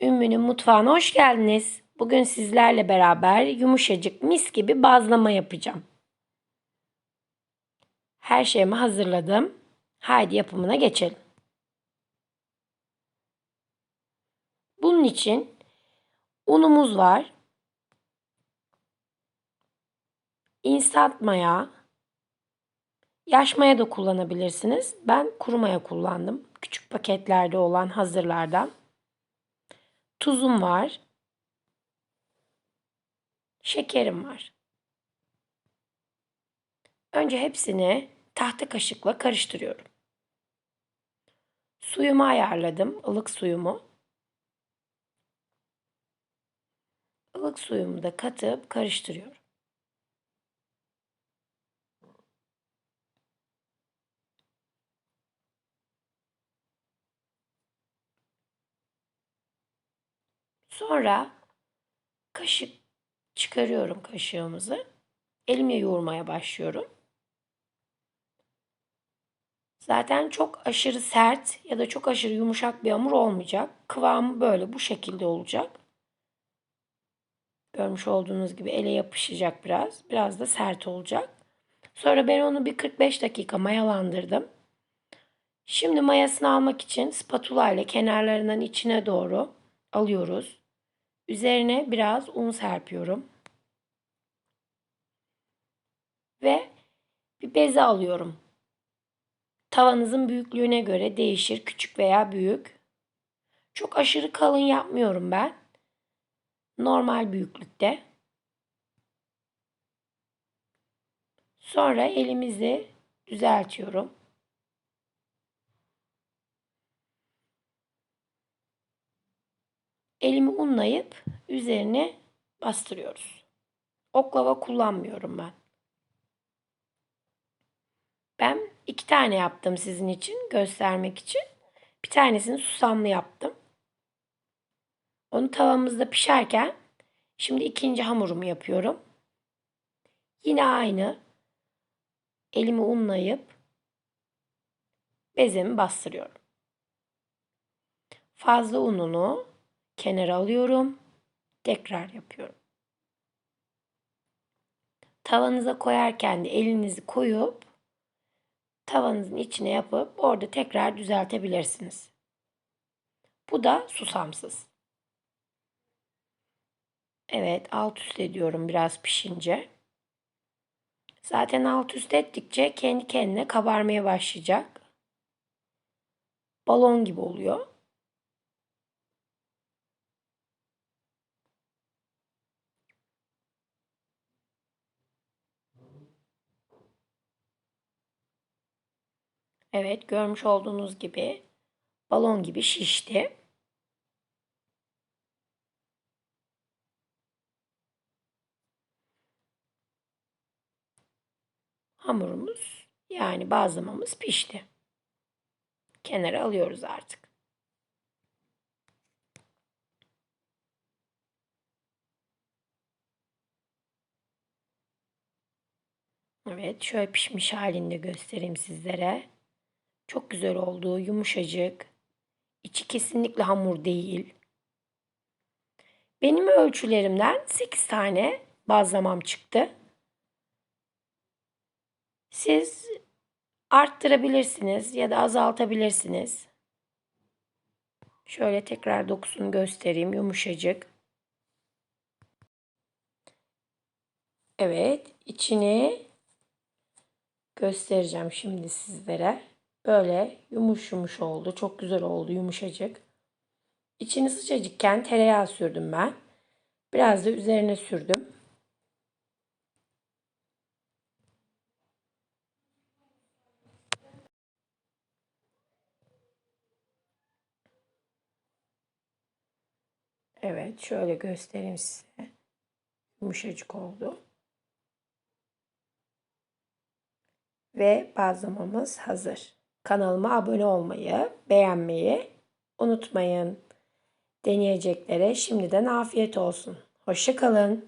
Ümmü'nün mutfağına hoş geldiniz. Bugün sizlerle beraber yumuşacık mis gibi bazlama yapacağım. Her şeyimi hazırladım. Haydi yapımına geçelim. Bunun için unumuz var. instant maya, yaş maya da kullanabilirsiniz. Ben kuru maya kullandım. Küçük paketlerde olan hazırlardan. Tuzum var. Şekerim var. Önce hepsini tahta kaşıkla karıştırıyorum. Suyumu ayarladım, ılık suyumu. Ilık suyumu da katıp karıştırıyorum. Sonra kaşık çıkarıyorum kaşığımızı. Elimle yoğurmaya başlıyorum. Zaten çok aşırı sert ya da çok aşırı yumuşak bir hamur olmayacak. Kıvamı böyle bu şekilde olacak. Görmüş olduğunuz gibi ele yapışacak biraz. Biraz da sert olacak. Sonra ben onu bir 45 dakika mayalandırdım. Şimdi mayasını almak için spatula ile kenarlarından içine doğru alıyoruz. Üzerine biraz un serpiyorum. Ve bir beze alıyorum. Tavanızın büyüklüğüne göre değişir. Küçük veya büyük. Çok aşırı kalın yapmıyorum ben. Normal büyüklükte. Sonra elimizi düzeltiyorum. Elimi unlayıp üzerine bastırıyoruz. Oklava kullanmıyorum ben. Ben iki tane yaptım sizin için göstermek için. Bir tanesini susamlı yaptım. Onu tavamızda pişerken şimdi ikinci hamurumu yapıyorum. Yine aynı elimi unlayıp bezemi bastırıyorum. Fazla ununu kenara alıyorum. Tekrar yapıyorum. Tavanıza koyarken de elinizi koyup tavanızın içine yapıp orada tekrar düzeltebilirsiniz. Bu da susamsız. Evet alt üst ediyorum biraz pişince. Zaten alt üst ettikçe kendi kendine kabarmaya başlayacak. Balon gibi oluyor. Evet görmüş olduğunuz gibi balon gibi şişti. Hamurumuz yani bazlamamız pişti. Kenara alıyoruz artık. Evet şöyle pişmiş halinde göstereyim sizlere. Çok güzel oldu. Yumuşacık. İçi kesinlikle hamur değil. Benim ölçülerimden 8 tane bazlamam çıktı. Siz arttırabilirsiniz ya da azaltabilirsiniz. Şöyle tekrar dokusunu göstereyim. Yumuşacık. Evet, içini göstereceğim şimdi sizlere. Böyle yumuş yumuş oldu. Çok güzel oldu yumuşacık. İçini sıcacıkken tereyağı sürdüm ben. Biraz da üzerine sürdüm. Evet şöyle göstereyim size. Yumuşacık oldu. Ve bazlamamız hazır. Kanalıma abone olmayı, beğenmeyi unutmayın. Deneyeceklere şimdiden afiyet olsun. Hoşçakalın.